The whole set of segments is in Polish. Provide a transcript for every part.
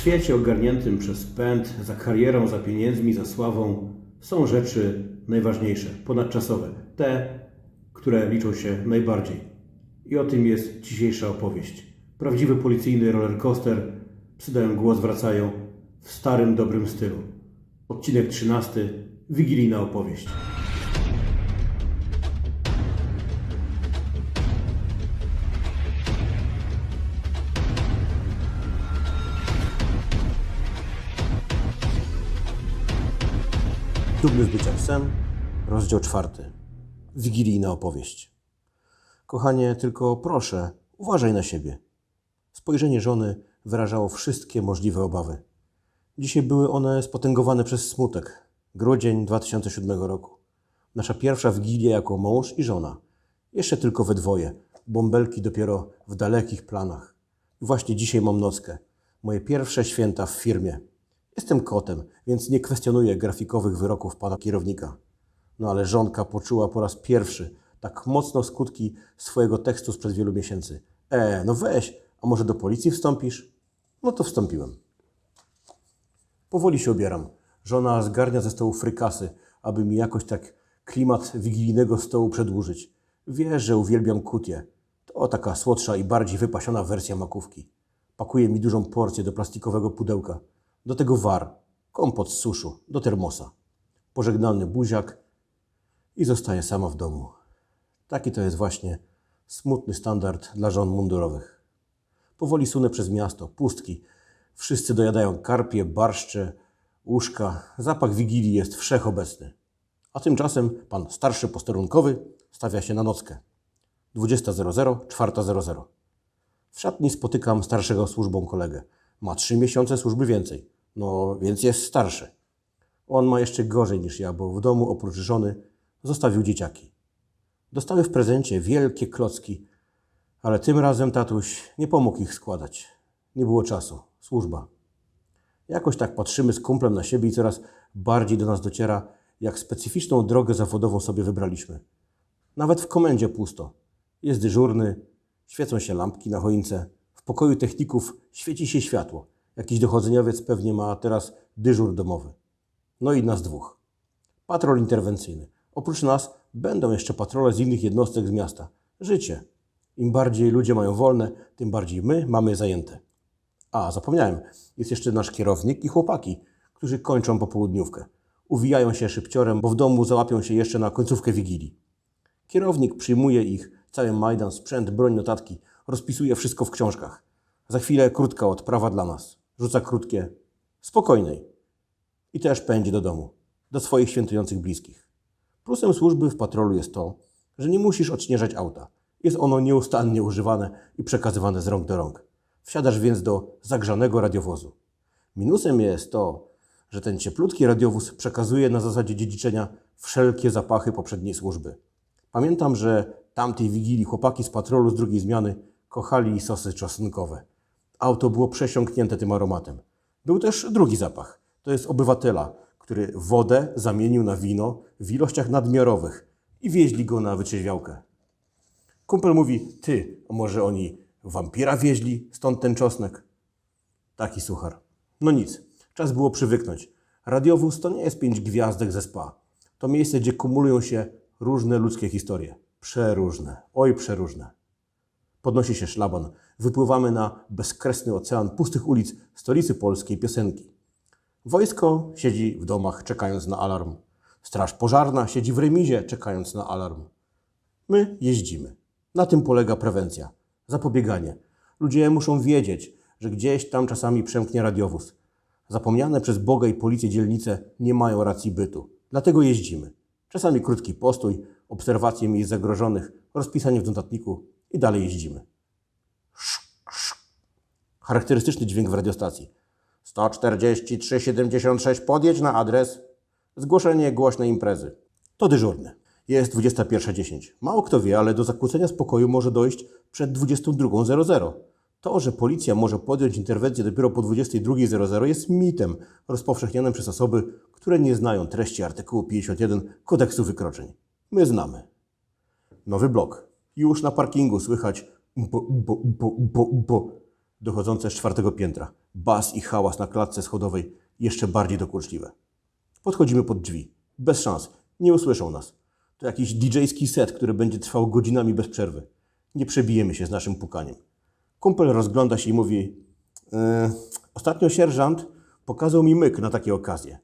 świecie ogarniętym przez pęd, za karierą, za pieniędzmi, za sławą, są rzeczy najważniejsze, ponadczasowe, te, które liczą się najbardziej. I o tym jest dzisiejsza opowieść. Prawdziwy policyjny rollercoaster, psy dają głos, wracają w starym, dobrym stylu. Odcinek 13, wigilijna opowieść. Dumny z bycia psem, rozdział czwarty. Wigilijna opowieść. Kochanie, tylko proszę, uważaj na siebie. Spojrzenie żony wyrażało wszystkie możliwe obawy. Dzisiaj były one spotęgowane przez smutek. Grudzień 2007 roku. Nasza pierwsza wigilia jako mąż i żona. Jeszcze tylko we dwoje. Bąbelki dopiero w dalekich planach. Właśnie dzisiaj mam nockę. Moje pierwsze święta w firmie. Jestem kotem, więc nie kwestionuję grafikowych wyroków pana kierownika. No ale żonka poczuła po raz pierwszy tak mocno skutki swojego tekstu sprzed wielu miesięcy. E, no weź, a może do policji wstąpisz? No to wstąpiłem. Powoli się obieram. Żona zgarnia ze stołu frykasy, aby mi jakoś tak klimat wigilijnego stołu przedłużyć. Wie, że uwielbiam kutię. To taka słodsza i bardziej wypasiona wersja makówki. Pakuje mi dużą porcję do plastikowego pudełka. Do tego war, kompot z suszu, do termosa. Pożegnalny buziak i zostaje sama w domu. Taki to jest właśnie smutny standard dla żon mundurowych. Powoli sunę przez miasto, pustki. Wszyscy dojadają karpie, barszcze, łóżka. Zapach wigilii jest wszechobecny. A tymczasem pan starszy posterunkowy stawia się na nockę. 20.00, 4.00. W szatni spotykam starszego służbą kolegę. Ma trzy miesiące służby więcej. No, więc jest starszy. On ma jeszcze gorzej niż ja, bo w domu oprócz żony zostawił dzieciaki. Dostały w prezencie wielkie klocki, ale tym razem tatuś nie pomógł ich składać. Nie było czasu. Służba. Jakoś tak patrzymy z kumplem na siebie i coraz bardziej do nas dociera, jak specyficzną drogę zawodową sobie wybraliśmy. Nawet w komendzie pusto. Jest dyżurny, świecą się lampki na choince. W pokoju techników świeci się światło. Jakiś dochodzeniowiec pewnie ma teraz dyżur domowy. No i nas dwóch. Patrol interwencyjny. Oprócz nas będą jeszcze patrole z innych jednostek z miasta. Życie. Im bardziej ludzie mają wolne, tym bardziej my mamy zajęte. A, zapomniałem, jest jeszcze nasz kierownik i chłopaki, którzy kończą popołudniówkę. Uwijają się szybciorem, bo w domu załapią się jeszcze na końcówkę wigilii. Kierownik przyjmuje ich, cały majdan, sprzęt, broń, notatki, rozpisuje wszystko w książkach. Za chwilę krótka odprawa dla nas. Rzuca krótkie, spokojnej. I też pędzi do domu, do swoich świętujących bliskich. Plusem służby w patrolu jest to, że nie musisz odśnieżać auta. Jest ono nieustannie używane i przekazywane z rąk do rąk. Wsiadasz więc do zagrzanego radiowozu. Minusem jest to, że ten cieplutki radiowóz przekazuje na zasadzie dziedziczenia wszelkie zapachy poprzedniej służby. Pamiętam, że tamtej wigilii chłopaki z patrolu z drugiej zmiany kochali sosy czosnkowe. Auto było przesiąknięte tym aromatem. Był też drugi zapach. To jest obywatela, który wodę zamienił na wino w ilościach nadmiarowych i wieźli go na wytrzeźwiałkę. Kumpel mówi, ty, a może oni wampira wieźli, stąd ten czosnek? Taki suchar. No nic, czas było przywyknąć. Radiowóz to nie jest pięć gwiazdek ze spa. To miejsce, gdzie kumulują się różne ludzkie historie. Przeróżne, oj przeróżne. Podnosi się szlaban. Wypływamy na bezkresny ocean pustych ulic stolicy polskiej piosenki. Wojsko siedzi w domach, czekając na alarm. Straż pożarna siedzi w remizie, czekając na alarm. My jeździmy. Na tym polega prewencja, zapobieganie. Ludzie muszą wiedzieć, że gdzieś tam czasami przemknie radiowóz. Zapomniane przez Boga i policję dzielnice nie mają racji bytu. Dlatego jeździmy. Czasami krótki postój, obserwacje miejsc zagrożonych, rozpisanie w notatniku i dalej jeździmy. Charakterystyczny dźwięk w radiostacji. 14376 podjedź na adres. Zgłoszenie głośnej imprezy. To dyżurny. Jest 21.10. Mało kto wie, ale do zakłócenia spokoju może dojść przed 22.00. To, że policja może podjąć interwencję dopiero po 22.00 jest mitem rozpowszechnionym przez osoby, które nie znają treści artykułu 51 kodeksu wykroczeń. My znamy. Nowy blok. Już na parkingu słychać bo, bo, bo, bo, bo. dochodzące z czwartego piętra. Bas i hałas na klatce schodowej jeszcze bardziej dokuczliwe. Podchodzimy pod drzwi. Bez szans. Nie usłyszą nas. To jakiś DJ-ski set, który będzie trwał godzinami bez przerwy. Nie przebijemy się z naszym pukaniem. Kumpel rozgląda się i mówi: e, Ostatnio sierżant pokazał mi myk na takie okazje.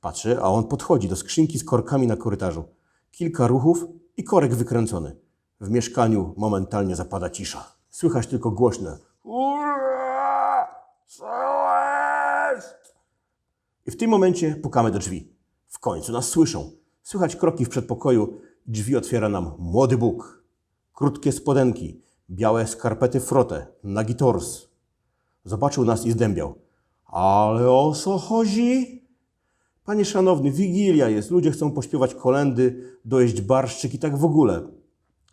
Patrzy, a on podchodzi do skrzynki z korkami na korytarzu. Kilka ruchów i korek wykręcony. W mieszkaniu momentalnie zapada cisza. Słychać tylko głośne. I w tym momencie pukamy do drzwi. W końcu nas słyszą. Słychać kroki w przedpokoju. Drzwi otwiera nam młody Bóg. Krótkie spodenki, białe skarpety frotę, nagi tors. Zobaczył nas i zdębiał. Ale o co chodzi? Panie szanowny, wigilia jest, ludzie chcą pośpiewać kolendy, dojeść barszczyk i tak w ogóle.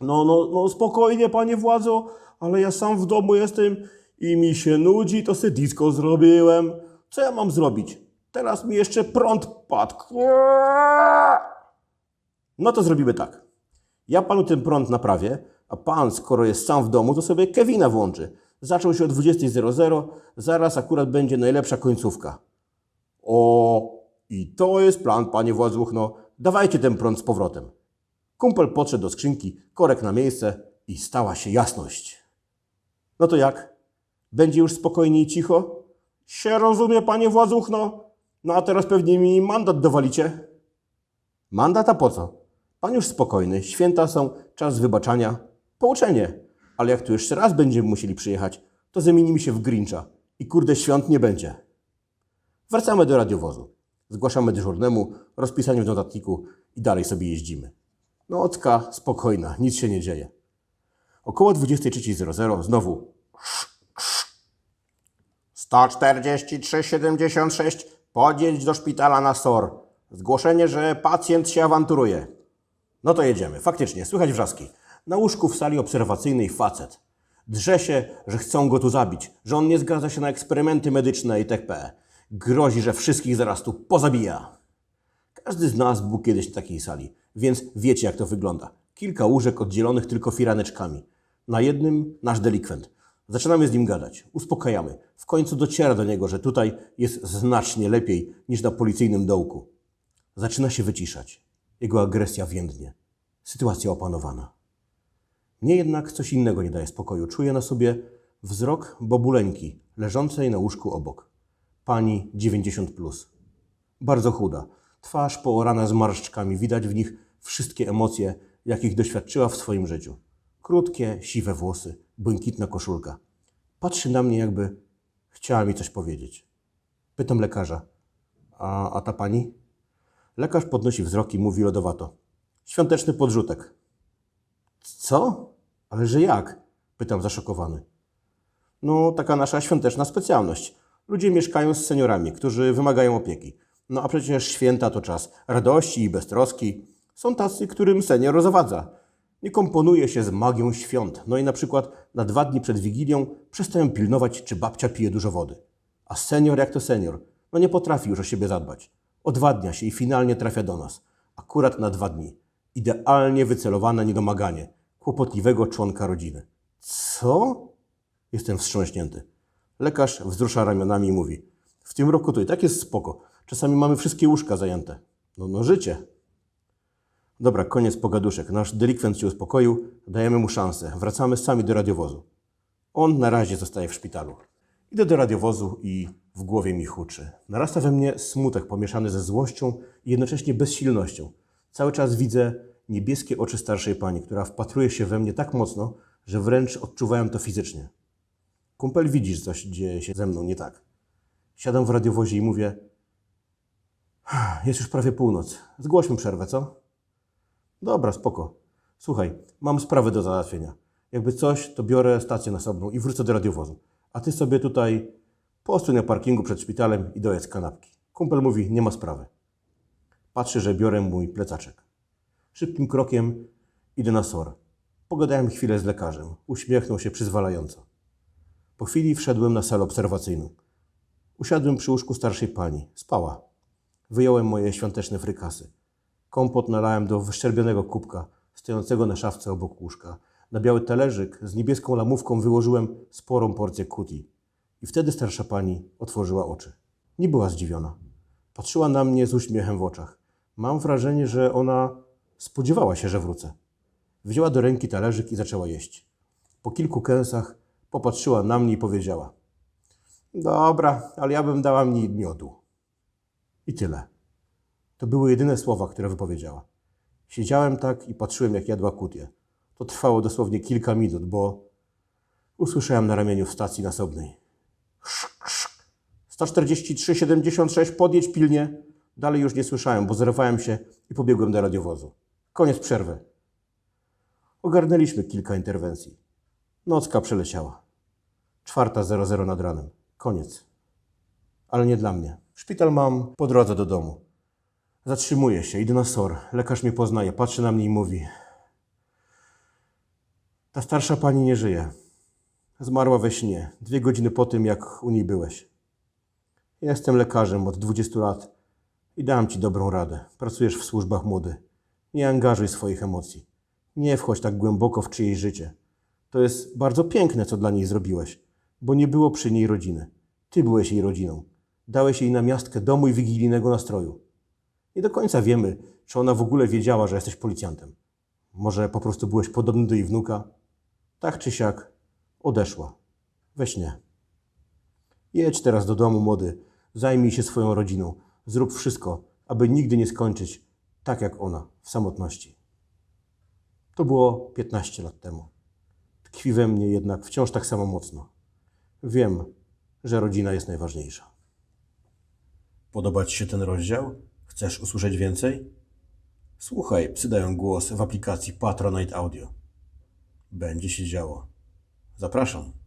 No, no, no spokojnie, panie władzo, ale ja sam w domu jestem i mi się nudzi, to se disco zrobiłem. Co ja mam zrobić? Teraz mi jeszcze prąd padł. No to zrobimy tak. Ja panu ten prąd naprawię, a pan, skoro jest sam w domu, to sobie Kevina włączy. Zaczął się o 20.00, zaraz akurat będzie najlepsza końcówka. O, i to jest plan, panie Władzuchno. Dawajcie ten prąd z powrotem. Kumpel podszedł do skrzynki, korek na miejsce i stała się jasność. No to jak? Będzie już spokojnie i cicho? Się rozumie, panie Władzuchno. No a teraz pewnie mi mandat dowalicie. Mandat a po co? Pan już spokojny, święta są, czas wybaczania, pouczenie. Ale jak tu jeszcze raz będziemy musieli przyjechać, to zamienimy się w Grincha i kurde świąt nie będzie. Wracamy do radiowozu. Zgłaszamy dyżurnemu, rozpisanie w notatniku i dalej sobie jeździmy. Nocka spokojna, nic się nie dzieje. Około 23.00 znowu 143,76 podjedź do szpitala na SOR. Zgłoszenie, że pacjent się awanturuje. No to jedziemy. Faktycznie, słychać wrzaski. Na łóżku w sali obserwacyjnej facet. Drze się, że chcą go tu zabić, że on nie zgadza się na eksperymenty medyczne itp. Grozi, że wszystkich zaraz tu pozabija. Każdy z nas był kiedyś w takiej sali, więc wiecie jak to wygląda. Kilka łóżek oddzielonych tylko firaneczkami. Na jednym nasz delikwent. Zaczynamy z nim gadać, uspokajamy. W końcu dociera do niego, że tutaj jest znacznie lepiej niż na policyjnym dołku. Zaczyna się wyciszać. Jego agresja więdnie. Sytuacja opanowana. Mnie jednak coś innego nie daje spokoju. Czuję na sobie wzrok bobuleńki, leżącej na łóżku obok. Pani 90. Plus. Bardzo chuda. Twarz poorana zmarszczkami. Widać w nich wszystkie emocje, jakich doświadczyła w swoim życiu. Krótkie, siwe włosy, błękitna koszulka. Patrzy na mnie, jakby chciała mi coś powiedzieć. Pytam lekarza. A, a ta pani? Lekarz podnosi wzrok i mówi lodowato. Świąteczny podrzutek. Co? Ale że jak? Pytam zaszokowany. No, taka nasza świąteczna specjalność. Ludzie mieszkają z seniorami, którzy wymagają opieki. No a przecież święta to czas radości i beztroski. Są tacy, którym senior zawadza. Nie komponuje się z magią świąt. No i na przykład na dwa dni przed Wigilią przestają pilnować, czy babcia pije dużo wody. A senior jak to senior, no nie potrafi już o siebie zadbać. Odwadnia się i finalnie trafia do nas. Akurat na dwa dni. Idealnie wycelowane niedomaganie kłopotliwego członka rodziny. Co? Jestem wstrząśnięty. Lekarz wzrusza ramionami i mówi: W tym roku to i tak jest spoko. Czasami mamy wszystkie łóżka zajęte. No, no życie. Dobra, koniec pogaduszek. Nasz delikwent się uspokoił, dajemy mu szansę. Wracamy sami do radiowozu. On na razie zostaje w szpitalu. Idę do radiowozu i w głowie mi huczy. Narasta we mnie smutek pomieszany ze złością i jednocześnie bezsilnością. Cały czas widzę niebieskie oczy starszej pani, która wpatruje się we mnie tak mocno, że wręcz odczuwałem to fizycznie. Kumpel widzi, że coś dzieje się ze mną nie tak. Siadam w radiowozie i mówię: Jest już prawie północ. Zgłośmy przerwę, co? Dobra, spoko. Słuchaj, mam sprawę do załatwienia. Jakby coś, to biorę stację nasobną i wrócę do radiowozu. A ty sobie tutaj postój na parkingu przed szpitalem i dojedz kanapki. Kumpel mówi, nie ma sprawy. Patrzy, że biorę mój plecaczek. Szybkim krokiem idę na SOR. Pogadałem chwilę z lekarzem. Uśmiechnął się przyzwalająco. Po chwili wszedłem na salę obserwacyjną. Usiadłem przy łóżku starszej pani. Spała. Wyjąłem moje świąteczne frykasy. Kompot nalałem do wyszczerbionego kubka, stojącego na szafce obok łóżka. Na biały talerzyk z niebieską lamówką wyłożyłem sporą porcję kuti. I wtedy starsza pani otworzyła oczy. Nie była zdziwiona. Patrzyła na mnie z uśmiechem w oczach. Mam wrażenie, że ona spodziewała się, że wrócę. Wzięła do ręki talerzyk i zaczęła jeść. Po kilku kęsach popatrzyła na mnie i powiedziała: Dobra, ale ja bym dała mi miodu. I tyle. To były jedyne słowa, które wypowiedziała. Siedziałem tak i patrzyłem, jak jadła kutię. To trwało dosłownie kilka minut, bo usłyszałem na ramieniu w stacji nasobnej. Szk, szk. 143, 76, podjedź pilnie. Dalej już nie słyszałem, bo zerwałem się i pobiegłem do radiowozu. Koniec przerwy. Ogarnęliśmy kilka interwencji. Nocka przeleciała. Czwarta 00 nad ranem. Koniec. Ale nie dla mnie. Szpital mam po drodze do domu. Zatrzymuję się, idę na SOR. Lekarz mnie poznaje, patrzy na mnie i mówi: Ta starsza pani nie żyje. Zmarła we śnie, dwie godziny po tym, jak u niej byłeś. Jestem lekarzem od 20 lat i dam ci dobrą radę. Pracujesz w służbach młody. Nie angażuj swoich emocji. Nie wchodź tak głęboko w czyjeś życie. To jest bardzo piękne, co dla niej zrobiłeś, bo nie było przy niej rodziny. Ty byłeś jej rodziną. Dałeś jej namiastkę domu i wigilijnego nastroju. Nie do końca wiemy, czy ona w ogóle wiedziała, że jesteś policjantem. Może po prostu byłeś podobny do jej wnuka? Tak czy siak, odeszła. We śnie. Jedź teraz do domu, młody. Zajmij się swoją rodziną. Zrób wszystko, aby nigdy nie skończyć tak jak ona, w samotności. To było 15 lat temu. Tkwi we mnie jednak wciąż tak samo mocno. Wiem, że rodzina jest najważniejsza. Podoba Ci się ten rozdział? Chcesz usłyszeć więcej? Słuchaj, psy dają głos w aplikacji Patronite Audio. Będzie się działo. Zapraszam.